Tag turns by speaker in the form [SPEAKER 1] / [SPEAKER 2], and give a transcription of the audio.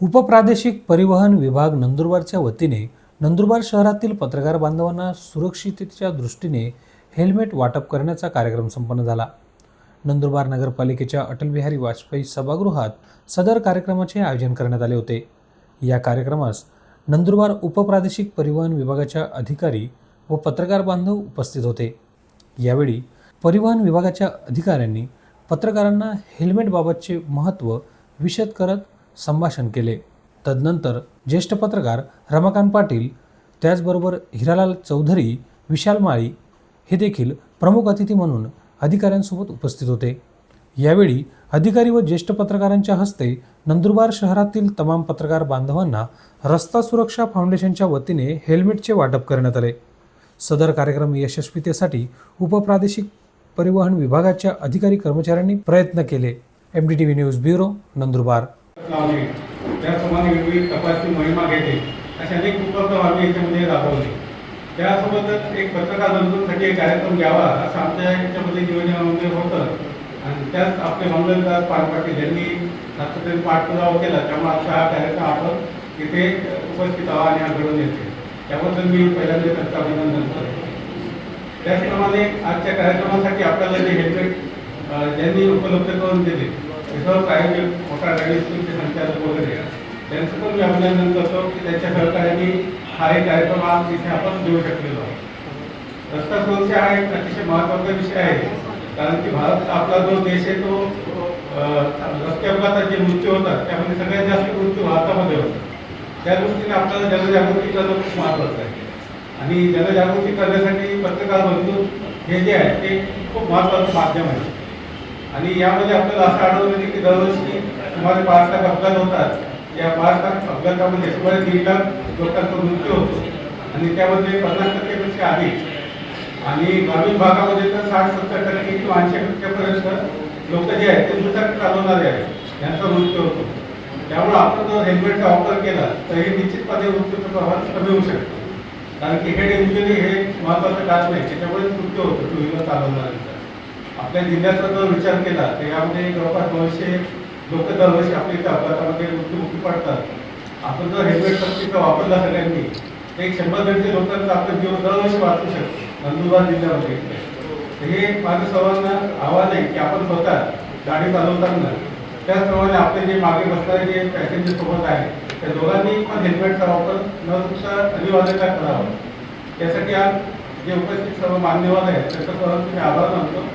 [SPEAKER 1] उपप्रादेशिक परिवहन विभाग नंदुरबारच्या वतीने नंदुरबार शहरातील पत्रकार बांधवांना सुरक्षिततेच्या दृष्टीने हेल्मेट वाटप करण्याचा कार्यक्रम संपन्न झाला. नंदुरबार नगरपालिकेच्या अटलबिहारी वाजपेयी सभागृहात सदर कार्यक्रमाचे आयोजन करण्यात आले होते. या कार्यक्रमास नंदुरबार उपप्रादेशिक परिवहन विभागाच्या अधिकारी व पत्रकार बांधव उपस्थित होते. यावेळी परिवहन विभागाच्या अधिकाऱ्यांनी पत्रकारांना हेल्मेटबाबतचे महत्त्व विशद करत संभाषण केले. तदनंतर ज्येष्ठ पत्रकार रमाकांत पाटील त्याचबरोबर हिरालाल चौधरी विशाल माळी हे देखील प्रमुख अतिथी म्हणून अधिकाऱ्यांसोबत उपस्थित होते. यावेळी अधिकारी व ज्येष्ठ पत्रकारांच्या हस्ते नंदुरबार शहरातील तमाम पत्रकार बांधवांना रस्ता सुरक्षा फाउंडेशनच्या वतीने हेल्मेटचे वाटप करण्यात आले. सदर कार्यक्रम यशस्वीतेसाठी उपप्रादेशिक परिवहन विभागाच्या अधिकारी कर्मचाऱ्यांनी प्रयत्न केले. M D T V news bureau Nandurbar.
[SPEAKER 2] लावणे त्याप्रमाणे वेगवेगळी तपासणी मोहिमा घेते असे अनेक उपक्रम आम्ही याच्यामध्ये राबवले त्यासोबतच एक पत्रकार बंधूंसाठी एक कार्यक्रम घ्यावा असं आमच्या याच्यामध्ये नियोजनामध्ये होतं. आणि त्यात आपले मंगलदास पान पाटील यांनी सातत्याने पाठपुरावा केला. त्यामुळे आजचा हा कार्यक्रम आपण इथे उपस्थित आवा आणि हा घडून येते त्याबद्दल मी पहिल्यांदा त्यांचं अभिनंदन करतो. त्याचप्रमाणे आजच्या कार्यक्रमासाठी आपल्याला जे हेल्मेट ज्यांनी उपलब्ध करून दिले तिथं काही जे मोठा गाडी स्कूलचे संचालक वगैरे त्यांचं पण मी अभिनंदन करतो की त्यांच्या सहकार्याने हा एक कार्यक्रम आज तिथे आपण देऊ शकलेलो आहोत. रस्ता सुरक्षा हा एक अतिशय महत्त्वाचा विषय आहे कारण की भारत आपला जो देश आहे तो रस्ते अपघातात जे मृत्यू होतात त्यामध्ये सगळ्यात जास्त मृत्यू भारतामध्ये होतात. त्या दृष्टीने आपल्याला जनजागृती करणं खूप महत्त्वाचं आहे. आणि जनजागृती करण्यासाठी पत्रकार बंधू हे जे आहे ते खूप महत्त्वाचं माध्यम आहे. आणि यामध्ये आपल्याला असं आढळून येते की दरवर्षी सुमारे पाच लाख अपघात होतात. या पाच लाख अपघातामध्ये सुमारे दीड लाख लोकांचा मृत्यू होतो. आणि त्यामध्ये पन्नास टक्केपेक्षा अधिक आणि ग्रामीण भागामध्ये तर साठ सत्तर टक्के किंवा ऐंशी टक्क्यापर्यंत लोक जे आहेत ते दुचाकी चालवणारे आहेत. यांचा मृत्यू होतो. त्यामुळे आपण जर हेल्मेटचा वापर केला तर हे निश्चितपणे मृत्यूचं प्रमाण कमी होऊ शकतं. कारण की हेड इंजुरी हे महत्वाचं कारण नाही त्याच्यामुळे मृत्यू होतो टू व्हीलर चालवणाऱ्यांचा. आपल्या जिल्ह्याचा जर विचार केला तर यामध्ये जवळपास दोनशे लोक दरवर्षी आपल्या इथे अपघातामध्ये मृत्यूमुखी पडतात. आपण जर हेल्मेट सक्तीचा वापरला सगळ्यांनी तर एक शंभर दीडशे लोकांचा आपलं जीवन दरवर्षी वाचू शकतो नंदुरबार जिल्ह्यामध्ये. तर हे माझं सर्वांना आव्हान आहे की आपण स्वतः गाडी चालवताना त्याचप्रमाणे आपले जे मागे बसणारे जे पॅसेंजर सोबत आहे त्या दोघांनी पण हेल्मेटचा वापर न चुकता अनिवार्यता करावा. यासाठी आज जे उपस्थित सर्व मान्यवर आहेत त्याचा सर्वांचे मी आभार मानतो.